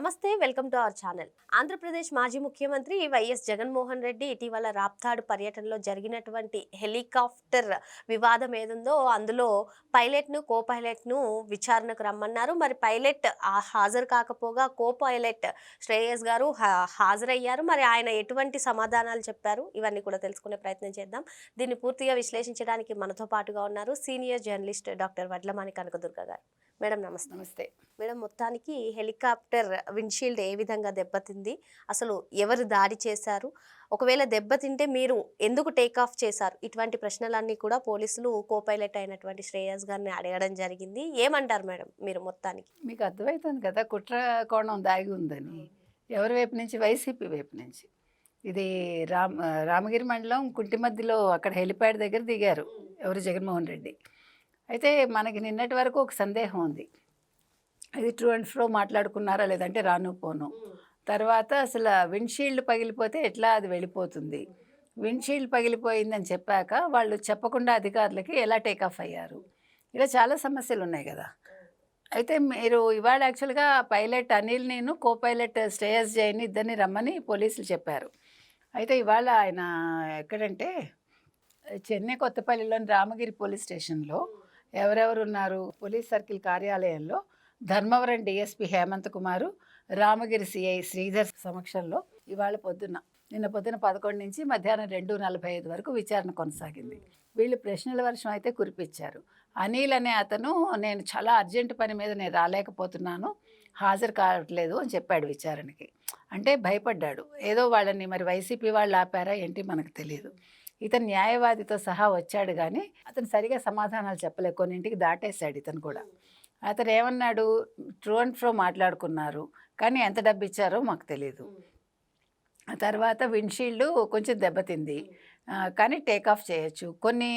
నమస్తే welcome to our channel. Andhra Pradesh మాజీ ముఖ్యమంత్రి వైఎస్ జగన్మోహన్ రెడ్డి ఇటీవల రాప్తాడు పర్యటనలో జరిగినటువంటి హెలికాప్టర్ వివాదం ఏదుందో అందులో పైలట్ను కో పైలట్ను విచారణకు రమ్మన్నారు. మరి పైలట్ హాజరు కాకపోగా కో పైలట్ శ్రేయస్ గారు హా- హాజరయ్యారు. మరి ఆయన ఎటువంటి సమాధానాలు చెప్పారు? ఇవన్నీ కూడా తెలుసుకునే ప్రయత్నం చేద్దాం. దీన్ని పూర్తిగా విశ్లేషించడానికి మనతో పాటుగా ఉన్నారు senior journalist doctor Vadlamani Kanakadurga garu. Madam నమస్తే. నమస్తే. మేడం మొత్తానికి హెలికాప్టర్ విండ్షీల్డ్ ఏ విధంగా దెబ్బతింది? అసలు ఎవరు దాడి చేశారు? ఒకవేళ దెబ్బతింటే మీరు ఎందుకు టేక్ ఆఫ్ చేశారు? ఇటువంటి ప్రశ్నలన్నీ కూడా పోలీసులు కో పైలట్ అయినటువంటి శ్రేయస్ గారిని అడగడం జరిగింది. ఏమంటారు మేడం మీరు మొత్తానికి? మీకు అర్థమవుతుంది కదా కుట్ర కోణం దాగి ఉందని. ఎవరి వైపు నుంచి? వైసీపీ వైపు నుంచి. ఇది రామ్ రామగిరి మండలం కుంటి మధ్యలో అక్కడ హెలిప్యాడ్ దగ్గర దిగారు ఎవరు? జగన్మోహన్ రెడ్డి. అయితే మనకి నిన్నటి వరకు ఒక సందేహం ఉంది. ఇది ట్రూ అండ్ ఫ్రో మాట్లాడుకున్నారా లేదంటే రాను పోను. తర్వాత అసలు విండ్షీల్డ్ పగిలిపోతే ఎట్లా అది వెళ్ళిపోతుంది? విండ్షీల్డ్ పగిలిపోయిందని చెప్పాక వాళ్ళు చెప్పకుండా అధికారులకి ఎలా టేక్ ఆఫ్ అయ్యారు? ఇలా చాలా సమస్యలు ఉన్నాయి కదా. అయితే మీరు ఇవాళ యాక్చువల్గా పైలట్ అనిల్ నేను కో పైలట్ శ్రేయస్ జైన్ ఇద్దరిని రమ్మని పోలీసులు చెప్పారు. అయితే ఇవాళ ఆయన ఎక్కడంటే చెన్నై కొత్తపల్లిలోని రామగిరి పోలీస్ స్టేషన్లో ఎవరెవరు ఉన్నారు పోలీస్ సర్కిల్ కార్యాలయంలో ధర్మవరం డిఎస్పి హేమంత్ కుమారు రామగిరి సిఐ శ్రీధర్ సమక్షంలో ఇవాళ పొద్దున్న నిన్న పొద్దున పదకొండు నుంచి మధ్యాహ్నం రెండు నలభై ఐదు వరకు విచారణ కొనసాగింది. వీళ్ళు ప్రశ్నల వర్షం అయితే కురిపించారు. అనిల్ అనే అతను నేను చాలా అర్జెంటు పని మీద నేను రాలేకపోతున్నాను హాజరు కావట్లేదు అని చెప్పాడు విచారణకి. అంటే భయపడ్డాడు. ఏదో వాళ్ళని మరి వైసీపీ వాళ్ళు ఆపారా ఏంటి మనకు తెలియదు. ఇతను న్యాయవాదితో సహా వచ్చాడు కానీ అతను సరిగా సమాధానాలు చెప్పలే కొన్నింటికి దాటేశాడు ఇతను కూడా. అతను ఏమన్నాడు? ట్రూ అండ్ ఫ్రో మాట్లాడుకున్నారు. కానీ ఎంత డబ్బు ఇచ్చారో మాకు తెలియదు ఆ తర్వాత విండ్షీల్డ్ కొంచెం దెబ్బతింది. కానీ టేక్ ఆఫ్ చేయొచ్చు. కొన్ని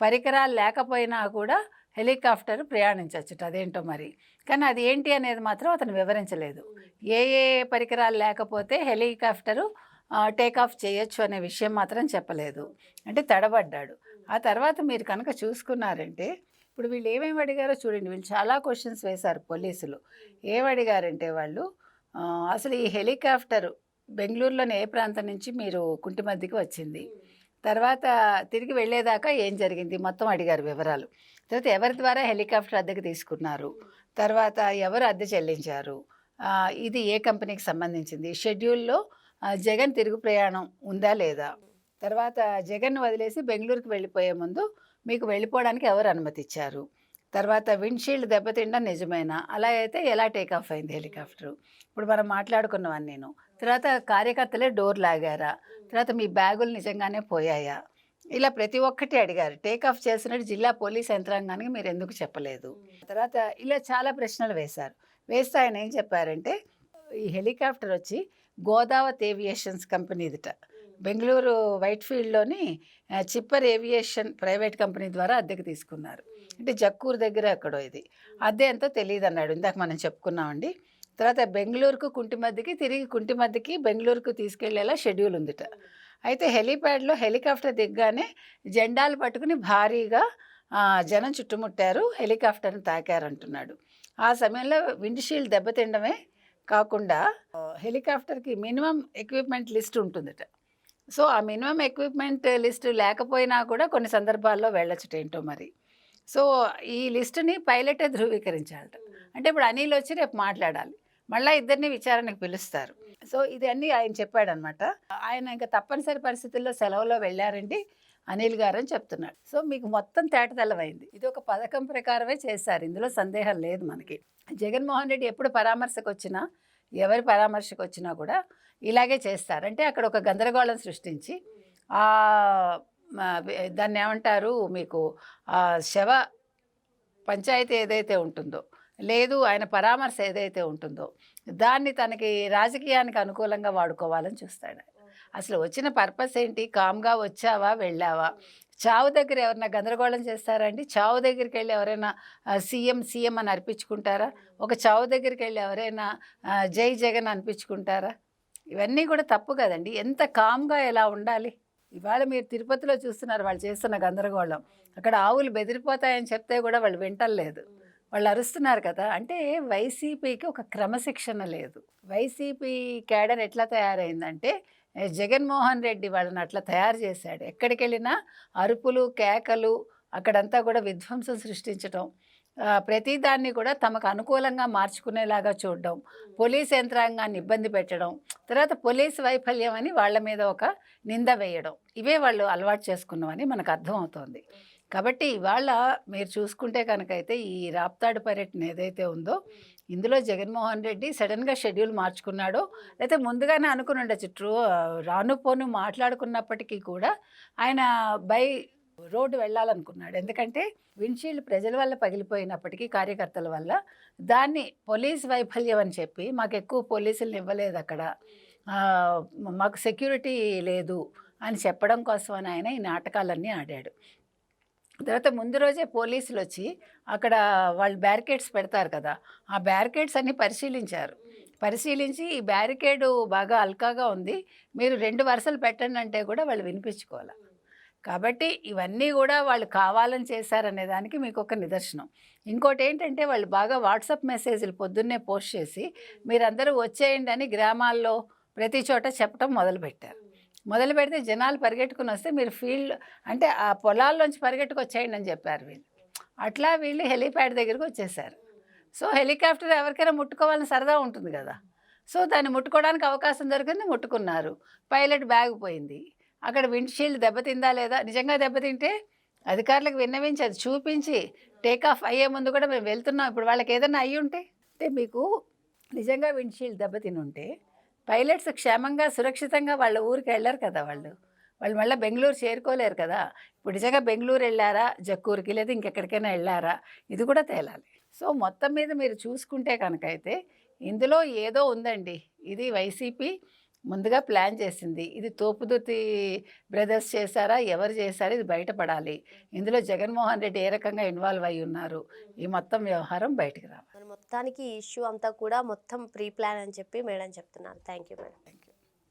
పరికరాలు లేకపోయినా కూడా హెలికాప్టర్ ప్రయాణించవచ్చు అదేంటో మరి. కానీ అది ఏంటి అనేది మాత్రం అతను వివరించలేదు. ఏ ఏ పరికరాలు లేకపోతే హెలికాప్టరు టేక్ ఆఫ్ చేయొచ్చు అనే విషయం మాత్రం చెప్పలేదు. అంటే తడబడ్డాడు. ఆ తర్వాత మీరు కనుక చూసుకున్నారంటే ఇప్పుడు వీళ్ళు ఏమేమి అడిగారో చూడండి. వీళ్ళు చాలా క్వశ్చన్స్ వేశారు పోలీసులు. ఏం అడిగారంటే వాళ్ళు అసలు ఈ హెలికాప్టర్ బెంగళూరులోని ఏ ప్రాంతం నుంచి మీరు కుంటి మధ్యకి వచ్చింది? తర్వాత తిరిగి వెళ్ళేదాకా ఏం జరిగింది? మొత్తం అడిగారు వివరాలు. తర్వాత ఎవరి ద్వారా హెలికాప్టర్ అద్దెకి తీసుకున్నారు? తర్వాత ఎవరు అద్దె చెల్లించారు? ఇది ఏ కంపెనీకి సంబంధించింది? షెడ్యూల్లో జగన్ తిరుగు ప్రయాణం ఉందా లేదా? తర్వాత జగన్ వదిలేసి బెంగళూరుకి వెళ్ళిపోయే ముందు మీకు వెళ్ళిపోవడానికి ఎవరు అనుమతి ఇచ్చారు తర్వాత విండ్షీల్డ్ దెబ్బతిండడం నిజమేనా? అలా అయితే ఎలా టేక్ ఆఫ్ అయింది హెలికాప్టర్? ఇప్పుడు మనం మాట్లాడుకున్నవాన్ని నేను. తర్వాత కార్యకర్తలే డోర్ లాగారా? తర్వాత మీ బ్యాగులు నిజంగానే పోయాయా? ఇలా ప్రతి ఒక్కటి అడిగారు. టేక్ ఆఫ్ చేసినట్టు జిల్లా పోలీస్ యంత్రాంగానికి మీరు ఎందుకు చెప్పలేదు? తర్వాత ఇలా చాలా ప్రశ్నలు వేశారు. వేస్తే ఆయన ఏం చెప్పారంటే ఈ హెలికాప్టర్ వచ్చి గోదావరి ఏవియేషన్స్ కంపెనీదిట బెంగళూరు వైట్ ఫీల్డ్లోని చిప్పర్ ఏవియేషన్ ప్రైవేట్ కంపెనీ ద్వారా అద్దెకు తీసుకున్నారు. అంటే జక్కూరు దగ్గర ఎక్కడో ఇది. అద్దె ఎంతో తెలియదు అన్నాడు ఇందాక మనం చెప్పుకున్నామండి. తర్వాత బెంగళూరుకు కుంటిమద్దికి తిరిగి కుంటిమద్దికి బెంగళూరుకు తీసుకెళ్ళేలా షెడ్యూల్ ఉందిట అయితే హెలీప్యాడ్లో హెలికాప్టర్ దిగ్గానే జెండాలు పట్టుకుని భారీగా జనం చుట్టుముట్టారు. హెలికాప్టర్ని తాకారంటున్నాడు. ఆ సమయంలో విండ్షీల్డ్ దెబ్బతిండమే కాకుండా హెలికాప్టర్కి మినిమం ఎక్విప్మెంట్ లిస్ట్ ఉంటుందట. సో ఆ మినిమం ఎక్విప్మెంట్ లిస్ట్ లేకపోయినా కూడా కొన్ని సందర్భాల్లో వెళ్ళొచ్చుట ఏంటో మరి. సో ఈ లిస్టుని పైలటే ధృవీకరించాలట. అంటే ఇప్పుడు అనిల్ వచ్చి రేపు మాట్లాడాలి. మళ్ళీ ఇద్దరిని విచారణకు పిలుస్తారు. సో ఇది అన్ని ఆయన చెప్పాడనమాట. ఆయన ఇంకా తప్పనిసరి పరిస్థితుల్లో సెలవులో వెళ్ళారండి. అనిల్ గారు అని చెప్తున్నాడు. సో మీకు మొత్తం తేటతెల్లమైంది ఇది ఒక పథకం ప్రకారమే చేశారు. ఇందులో సందేహం లేదు మనకి. జగన్మోహన్ రెడ్డి ఎప్పుడు పరామర్శకు వచ్చినా ఎవరి పరామర్శకు వచ్చినా కూడా ఇలాగే చేస్తారు. అంటే అక్కడ ఒక గందరగోళం సృష్టించి దాన్ని ఏమంటారు మీకు ఆ శవ పంచాయతీ ఏదైతే ఉంటుందో లేదు ఆయన పరామర్శ ఏదైతే ఉంటుందో దాన్ని తనకి రాజకీయానికి అనుకూలంగా వాడుకోవాలని చూస్తాడు అసలు వచ్చిన పర్పస్ ఏంటి? కామ్గా వచ్చావా? వెళ్ళావా? చావు దగ్గర ఎవరైనా గందరగోళం చేస్తారా అండి? చావు దగ్గరికి వెళ్ళి ఎవరైనా సీఎం సీఎం అని అర్పించుకుంటారా? ఒక చావు దగ్గరికి వెళ్ళి ఎవరైనా జై జగన్ అనిపించుకుంటారా? ఇవన్నీ కూడా తప్పు కదండి. ఎంత కామ్గా ఎలా ఉండాలి? ఇవాళ మీరు తిరుపతిలో చూస్తున్నారు వాళ్ళు చేస్తున్న గందరగోళం. అక్కడ ఆవులు బెదిరిపోతాయని చెప్తే కూడా వాళ్ళు వింటలేదు వాళ్ళు అరుస్తున్నారు కదా. అంటే వైసీపీకి ఒక క్రమశిక్షణ లేదు. వైసీపీ క్యాడర్ ఎట్లా తయారైందంటే జగన్మోహన్ రెడ్డి వాళ్ళని అట్లా తయారు చేశాడు. ఎక్కడికి వెళ్ళినా అరుపులు కేకలు అక్కడంతా కూడా విధ్వంసం సృష్టించడం ప్రతిదాన్ని కూడా తమకు అనుకూలంగా మార్చుకునేలాగా చూడడం పోలీస్ యంత్రాంగాన్ని ఇబ్బంది పెట్టడం తర్వాత పోలీస్ వైఫల్యం అని వాళ్ళ మీద ఒక నింద వేయడం ఇవే వాళ్ళు అలవాటు చేసుకున్నామని మనకు అర్థమవుతోంది. కాబట్టి ఇవాళ మీరు చూసుకుంటే కనుకైతే ఈ రాప్తాడు పర్యటన ఏదైతే ఉందో ఇందులో జగన్మోహన్ రెడ్డి సడన్గా షెడ్యూల్ మార్చుకున్నాడు అయితే ముందుగానే అనుకుని ఉండొచ్చు. ట్రూ రాను పోను మాట్లాడుకున్నప్పటికీ కూడా ఆయన బై రోడ్డు వెళ్ళాలనుకున్నాడు. ఎందుకంటే విండ్షీల్డ్ ప్రజల వల్ల పగిలిపోయినప్పటికీ కార్యకర్తల వల్ల దాన్ని పోలీస్ వైఫల్యం అని చెప్పి మాకు ఎక్కువ పోలీసులను ఇవ్వలేదు అక్కడ. మాకు సెక్యూరిటీ లేదు అని చెప్పడం కోసం అని ఆయన ఈ నాటకాలన్నీ ఆడాడు. తర్వాత ముందు రోజే పోలీసులు వచ్చి అక్కడ వాళ్ళు బ్యారికేడ్స్ పెడతారు కదా ఆ బ్యారికేడ్స్ అన్ని పరిశీలించారు. పరిశీలించి ఈ బ్యారికేడు బాగా అల్కాగా ఉంది మీరు రెండు వరుసలు పెట్టండి అంటే కూడా వాళ్ళు వినిపించుకోవాలి. కాబట్టి ఇవన్నీ కూడా వాళ్ళు కావాలని చేశారనే దానికి మీకు ఒక నిదర్శనం. ఇంకోటి ఏంటంటే వాళ్ళు బాగా వాట్సాప్ మెసేజ్లు పొద్దున్నే పోస్ట్ చేసి మీరందరూ వచ్చేయండి అని గ్రామాల్లో ప్రతి చోట చెప్పడం మొదలుపెట్టారు. మొదలు పెడితే జనాలు పరిగెట్టుకుని వస్తే మీరు ఫీల్డ్ అంటే ఆ పొలాల్లోంచి పరిగెట్టుకు వచ్చేయండి అని చెప్పారు వీళ్ళు. అట్లా వీళ్ళు హెలీప్యాడ్ దగ్గరికి వచ్చేసారు. సో హెలికాప్టర్ ఎవరికైనా ముట్టుకోవాలని సరదా ఉంటుంది కదా. సో దాన్ని ముట్టుకోవడానికి అవకాశం దొరికింది ముట్టుకున్నారు. పైలట్ బ్యాగ్ పోయింది. అక్కడ విండ్షీల్డ్ దెబ్బతిందా లేదా? నిజంగా దెబ్బతింటే అధికారులకు విన్నవించి అది చూపించి టేక్ ఆఫ్ అయ్యే ముందు కూడా మేము వెళ్తున్నాం. ఇప్పుడు వాళ్ళకి ఏదైనా అయ్యి ఉంటే అంటే మీకు నిజంగా విండ్షీల్డ్ దెబ్బతిని ఉంటే పైలట్స్ క్షేమంగా సురక్షితంగా వాళ్ళ ఊరికి వెళ్ళారు కదా వాళ్ళు. వాళ్ళు మళ్ళీ బెంగళూరు చేరుకోలేరు కదా. ఇప్పుడు నిజంగా బెంగళూరు వెళ్ళారా జక్కూరుకి లేదా ఇంకెక్కడికైనా వెళ్ళారా ఇది కూడా తేలాలి. సో మొత్తం మీద మీరు చూసుకుంటే కనుక అయితే ఇందులో ఏదో ఉందండి. ఇది వైసీపీ ముందుగా ప్లాన్ చేసింది. ఇది తోపుదుతి బ్రదర్స్ చేశారా? ఎవరు చేశారా? ఇది బయటపడాలి. ఇందులో జగన్మోహన్ రెడ్డి ఏ రకంగా ఇన్వాల్వ్ అయి ఉన్నారు? ఈ మొత్తం వ్యవహారం బయటికి రావాలి. మొత్తానికి ఈ ఇష్యూ అంతా కూడా మొత్తం ప్రీ ప్లాన్ అని చెప్పి మేడం చెప్తున్నారు. Thank you madam.